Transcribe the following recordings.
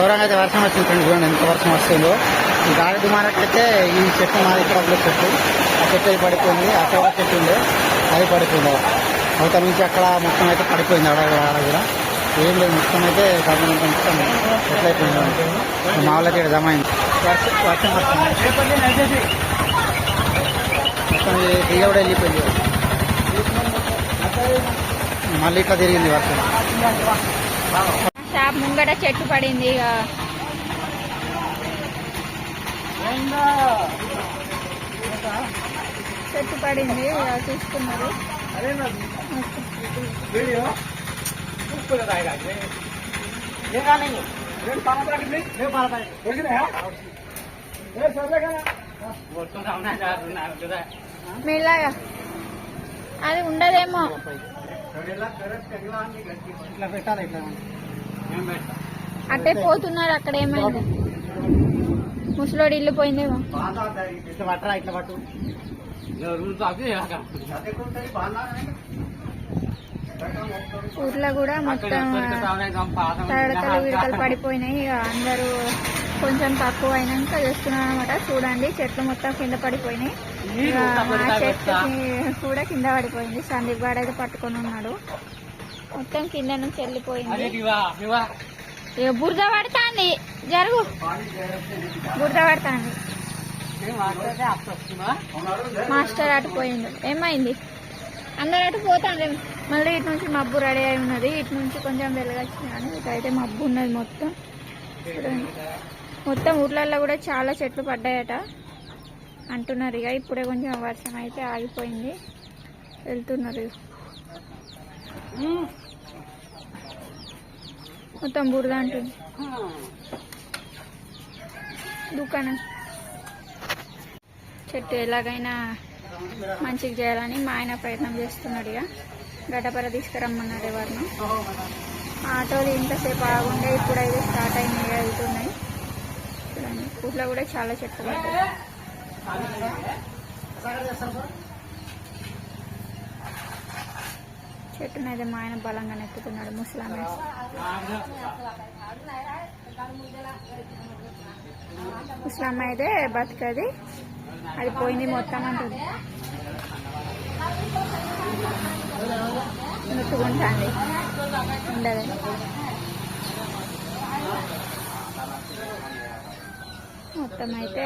ఘోరంగా అయితే వర్షం వచ్చింది ఫ్రెండ్స్ చూడండి ఎంత వర్షం వస్తుందో. ఈ గాలి దుమారట్లయితే ఈ చెట్టు మా ఇక్కడ ఒక చెట్టు. ఆ చెట్టు అయితే పడిపోయింది. అక్కడ ఒక చెట్టు ఉండే. అది పడిపోయింది అవతల నుంచి అక్కడ మొత్తం అయితే పడిపోయింది ఆడ కూడా ఏం లేదు మొత్తం అయితే కర్నూలు మొత్తం ఎట్లయిపోయింది మా వాళ్ళకి ఇక్కడ జమ అయింది. వర్షం వర్షం వస్తుంది మొత్తం ఈ కూడా వెళ్ళిపోయింది. మళ్ళీ ఇట్లా తిరిగింది వర్షం. షాప్ ముంగట చెట్టు పడింది ఇక. చెట్టు పడింది చూసుకున్నారు మీలాగా. అది ఉండదేమో. ఇట్లా పెట్టాలి ఇట్లా. అట్టే పోతున్నారు అక్కడ ఏమైంది? ముసలోడి ఇల్లు పోయిందేమో. ఇట్లా పట్టరా ఇట్లా పట్టు ఊర్లో కూడా మొత్తం తడకలు విడకలు పడిపోయినాయి. ఇక అందరూ కొంచెం తక్కువ అయినాక చేస్తున్నారు అనమాట చూడండి చెట్లు మొత్తం కింద పడిపోయినాయి. ఇక చెట్టు కూడా కింద పడిపోయింది. సందీప్ గాడు అయితే పట్టుకొని ఉన్నాడు. మొత్తం కింద నుంచి వెళ్ళిపోయింది. ఇక బురద పడుతుంది. జరుగు. బురద పడుతుంది. మాస్టర్ అటు పోయిండు. ఏమైంది? అందరు అటు పోతాండి మళ్ళీ ఇటు నుంచి మబ్బు రెడీ అయి ఉన్నది. ఇటు నుంచి కొంచెం వెలుగొచ్చింది కానీ ఇటు అయితే మబ్బు ఉన్నది మొత్తం. మొత్తం ఊర్లలో కూడా చాలా చెట్లు పడ్డాయట అంటున్నారు ఇక. ఇప్పుడే కొంచెం వర్షం అయితే ఆగిపోయింది. వెళ్తున్నారు ఇక. మొత్తం బురద అంటుంది. దుకాణం. చెట్టు ఎలాగైనా మంచిగా చేయాలని మా ఆయన ప్రయత్నం చేస్తున్నాడు ఇక. గడ్డపర తీసుకురమ్మన్నాడు ఎవరిను. ఆటోలు ఇంతసేపు ఆగుండే ఇప్పుడు అయితే స్టార్ట్ అయినాయి వెళ్తున్నాయి చూడండి ఊర్లో కూడా చాలా చెట్లు పడ్డాయి. చెట్టునైతే మా ఆయన బలంగా నెత్తుకున్నాడు ముసలామె. ముసలమ్మ అయితే బతుకది. అది పోయింది మొత్తం అంటుంది. ముట్టుకుంటాంది ఉండదు. మొత్తం అయితే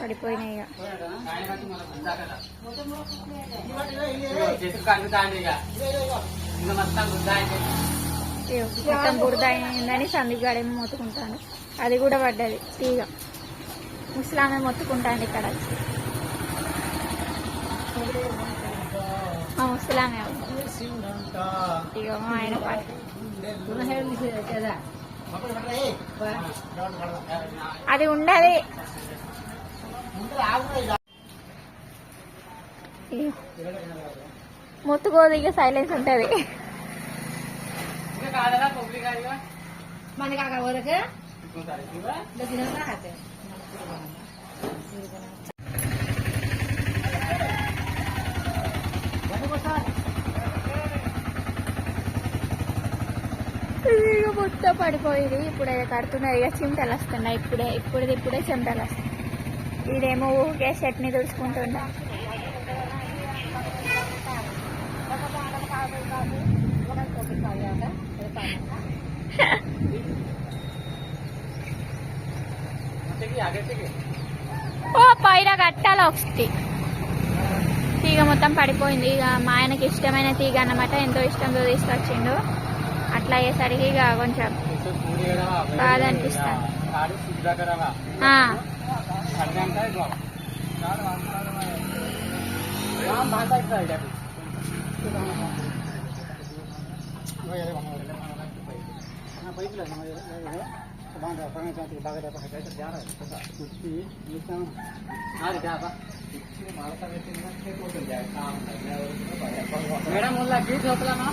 పడిపోయినాయి ఇక. మొత్తం బురద అయిందని సందీప్ గాడేమో మొత్తుకుంటాను అది కూడా పడ్డది తీగ. ముసలామె మొత్తుకుంటాంది ఇక్కడ. ముసలామె ఆయన పాట. అది ఉండదు. ఇగో. ముత్తుకోదు ఇక సైలెన్స్ ఉంటది. మన వరకు మొత్తం పడిపోయింది. ఇప్పుడే అది కడుతున్నారు. ఇక చిమటలు వస్తున్నాయి. ఇప్పుడే ఇప్పుడు ఇప్పుడే చిమటలు వస్తున్నాయి. ఇదేమో ఊరికే చట్నీ తుడుచుకుంటున్నా ఓ పైన కట్టాలి ఒకటి. తీగ మొత్తం పడిపోయింది. ఇక మా ఆయనకి ఇష్టమైన తీగ అన్నమాట. ఎంతో ఇష్టంతో తీసుకొచ్చిండు. అట్లా అయ్యేసరికి ఇక కొంచెం బాధ అనిపిస్తుంది ఆ, మేడం ముల్లా గీత చోపలామా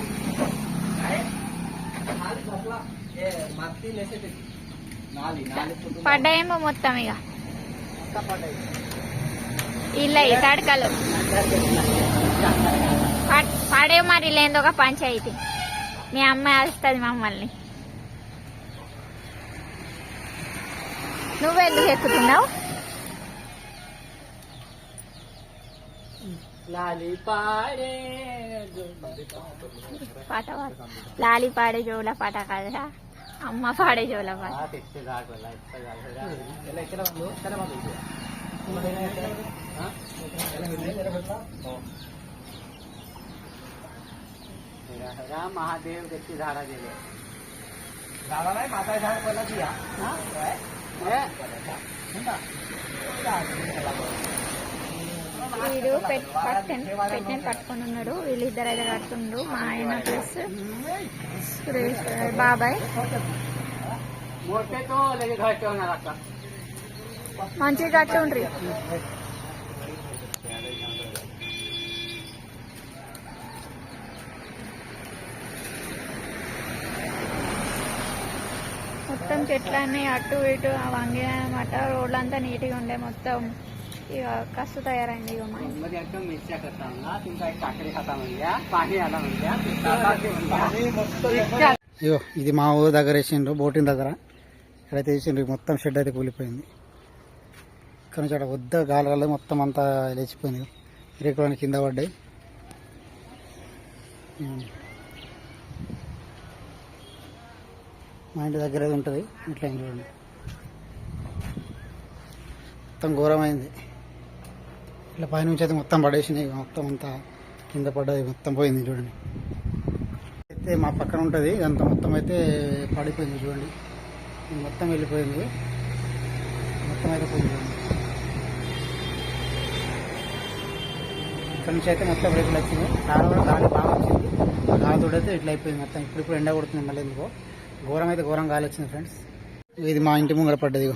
పడ్డాయేమో మొత్తం ఇక పడ్డాయి ఇలా తడకలు పడ్- మరి లేదో ఒక పంచాయతీ. మీ అమ్మాయి వస్తుంది మమ్మల్ని. నువ్వెందుకు ఎక్కుతున్నావు? లాలి పాడే పాట లాలి పాడే జోల పాట కాదురా. అమ్మ పాడే జోల పాట. महादेव त्याची झाडा गेले झाडा नाही माता झाड पहिला दिया వీడు పెట్ పట్టని పెట్టని పట్టుకొని ఉన్నాడు వీళ్ళిద్దరు అయితే కడుతుండ్రు మా ఆయన ప్లస్ సురేష్ బాబాయ్ मोठे तो लगेच घर ठेवणार आता మంచిగా కట్టుండ్రి మొత్తం చెట్లన్నీ అటు ఇటు వంగమాట రోడ్లు అంతా నీట్గా ఉండే మొత్తం. ఇక కసు తయారైంది అయ్యో ఇది మా ఊరు దగ్గర వేసిండ్రు బోటింగ్ దగ్గర. ఇక్కడైతే వేసిండ్రు మొత్తం షెడ్ అయితే కూలిపోయింది. ఇక్కడ నుంచి అక్కడ వద్ద గాలి మొత్తం అంతా లేచిపోయింది. రేకులని కింద పడ్డాయి. మా ఇంటి దగ్గర ఉంటుంది ఇట్లా ఇంట్లో చూడండి మొత్తం ఘోరమైంది. ఇట్లా పైనుంచి అయితే మొత్తం పడేసినాయి మొత్తం అంతా కింద పడ్డది మొత్తం పోయింది చూడండి. అయితే మా పక్కన ఉంటుంది ఇదంతా మొత్తం అయితే పడిపోయింది చూడండి. మొత్తం వెళ్ళిపోయింది. మొత్తం అయితే పోయింది చూడండి. ఇక్కడ నుంచి అయితే మొత్తం రేకులు వచ్చింది చాలా గాలి బాగా వచ్చింది. గాలి తోడైతే అయితే ఇట్లా అయిపోయింది మొత్తం. ఇప్పుడు ఇప్పుడు ఎండ కొడుతుంది మళ్ళీ ఎందుకో. ఘోరం అయితే ఘోరం గాలి వచ్చింది ఫ్రెండ్స్ ఇది మా ఇంటి ముంగడ పడ్డది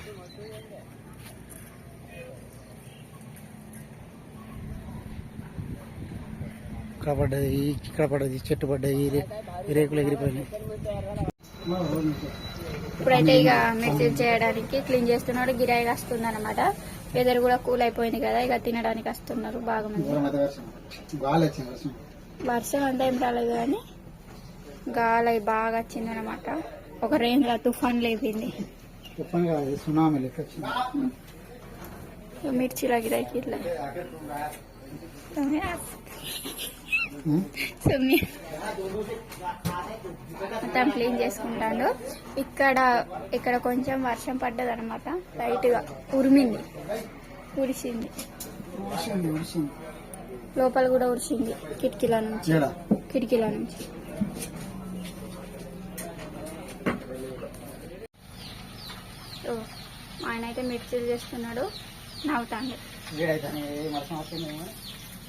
ఇక్కడ పడ్డది ఇక్కడ పడ్డది చెట్టు పడ్డది రేకులు ఎగిరిపోయినాయి. ఇప్పుడైతే ఇక మిర్చి చేయడానికి క్లీన్ చేస్తున్నాడు గిరాయి వస్తుంది అనమాట వెదర్ కూడా కూల్ అయిపోయింది కదా ఇక తినడానికి వస్తున్నారు బాగా మంది. వర్షం అంతా ఏం రాలేదు కానీ గాలి బాగా వచ్చింది అనమాట ఒక రేంజ్ లా తుఫాన్ లేపింది. చెప్పండి కదా ఇది సునామీ లెక్క వచ్చింది? ఇక మిర్చిలా గిరాకి ఇట్లా? సుమ్మి మొత్తం క్లీన్ చేసుకుంటాడు. ఇక్కడ ఇక్కడ కొంచెం వర్షం పడ్డది అనమాట లైట్గా ఉరిమింది ఉరిసింది లోపల కూడా ఉరిసింది కిటికీల నుంచి. కిటికీల నుంచి ఓ, మా ఆయన అయితే మిర్చీలు చేస్తున్నాడు. నవ్వుతాండి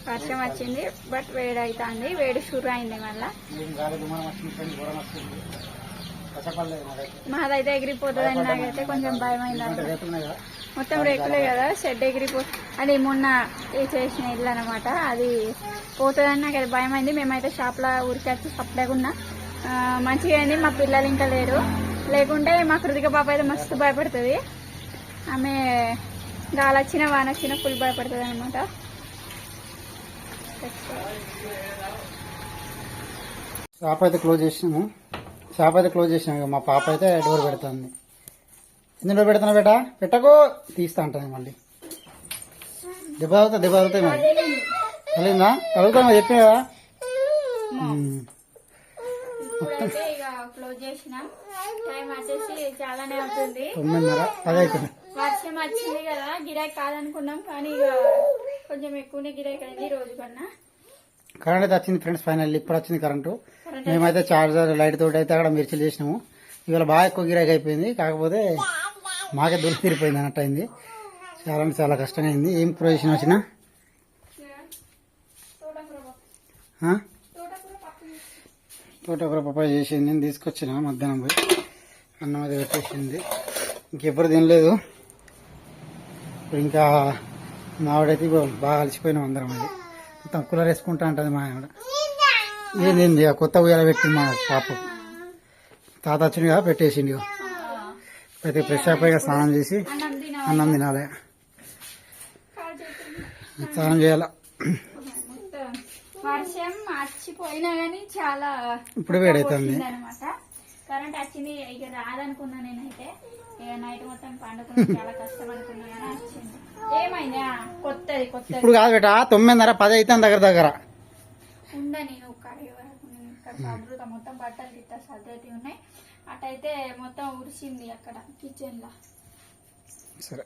వర్షం వచ్చింది బట్ వేడి అవుతుంది వేడి షురు అయింది మళ్ళా. మాదైతే ఎగిరిపోతుందని నాకైతే కొంచెం భయం అయింది మొత్తం రేకులే కదా షెడ్ ఎగిరిపో అది మొన్న ఏ చేసిన ఇల్లు అనమాట అది పోతుందని నాకు అది భయం అయింది. మేమైతే షాప్లో ఊరికి వచ్చి సప్లైగా ఉన్నా మంచిగా అయింది మా పిల్లలు ఇంకా లేరు. లేకుంటే మా కృతిక పాప అయితే మస్తు భయపడుతుంది. ఆమె గాలి వచ్చిన వాన వచ్చిన ఫుల్ భయపడుతుంది అనమాట షాప్ అయితే క్లోజ్ చేసినాము షాప్ అయితే క్లోజ్ చేసినాము ఇక మా పాప అయితే డోర్ పెడుతుంది. ఎన్ని డోర్ పెడుతున్నా బేటా? పెట్టకు. తీస్తా అంటుంది మళ్ళీ. దెబ్బ అవుతా దెబ్బ అవుతాయి మరి కలిగిందా మరి చెప్పిన కదా? ఉమ్. ఇప్పుడైతే ఇక క్లోజ్ చేసిన. టైం వచ్చేసి చాలానే అవుతుంది. తొమ్మిదిన్నర. పది అవుతుంది వర్షం వచ్చింది కదా గిరాకీ కాదనుకున్నాం కానీ ఇక కొంచెం ఎక్కువనే గిరాకీ అయింది రోజు కన్నా. కరెంట్ అయితే వచ్చింది ఫ్రెండ్స్ ఫైనల్ ఇప్పుడు వచ్చింది కరెంటు. మేమైతే చార్జర్ లైట్ తోటి అయితే అక్కడ మిర్చిలు చేసినాము ఇవాళ బాగా ఎక్కువ గిరాకీ అయిపోయింది కాకపోతే మాకే దొరికి తీరిపోయింది అన్నట్టు అయింది. చాలా అంటే చాలా కష్టంగా అయింది. ఏం కూర చేసిన వచ్చిన తోటకూర పప్పాయ చేసింది నేను తీసుకొచ్చిన మధ్యాహ్నం పోయి అన్నం అది పెట్టేసింది. ఇంకెప్పుడు తినలేదు. ఇంకా మావిడైతే బాగా అలసిపోయినాం అందరం అది. మొత్తం కూలర్ వేసుకుంటా ఉంటుంది మా ఆవిడ. ఏంది కొత్త ఉయ్యాల పెట్టింది మా పాప. తాత వచ్చింది కదా పెట్టేసింది ఇగో. అయితే ఫ్రెష్ అప్ అయ్యి స్నానం చేసి అన్నం తిన అన్నం తినాలి. స్నానం చేయాల. వర్షం మర్చిపోయినా గానీ చాలా ఇప్పుడు వేడైతుంది. కరెంట్ వచ్చింది ఇక రాదనుకున్నా నేనైతే. ఇక నైట్ మొత్తం పండుకుని చాలా కష్టం అనుకున్నా కానీ వచ్చింది. ఏమైంది? కొత్తది కొత్తది. ఇప్పుడు కాదు బేట తొమ్మిదిన్నర పది అయితే దగ్గర దగ్గర. ఉండ నేను వరకు నేను ఇక్కడ సబ్రుత మొత్తం బట్టలు గిట్ట సర్దైతే ఉన్నాయి. అటైతే మొత్తం ఉడిచింది అక్కడ కిచెన్లో. సరే.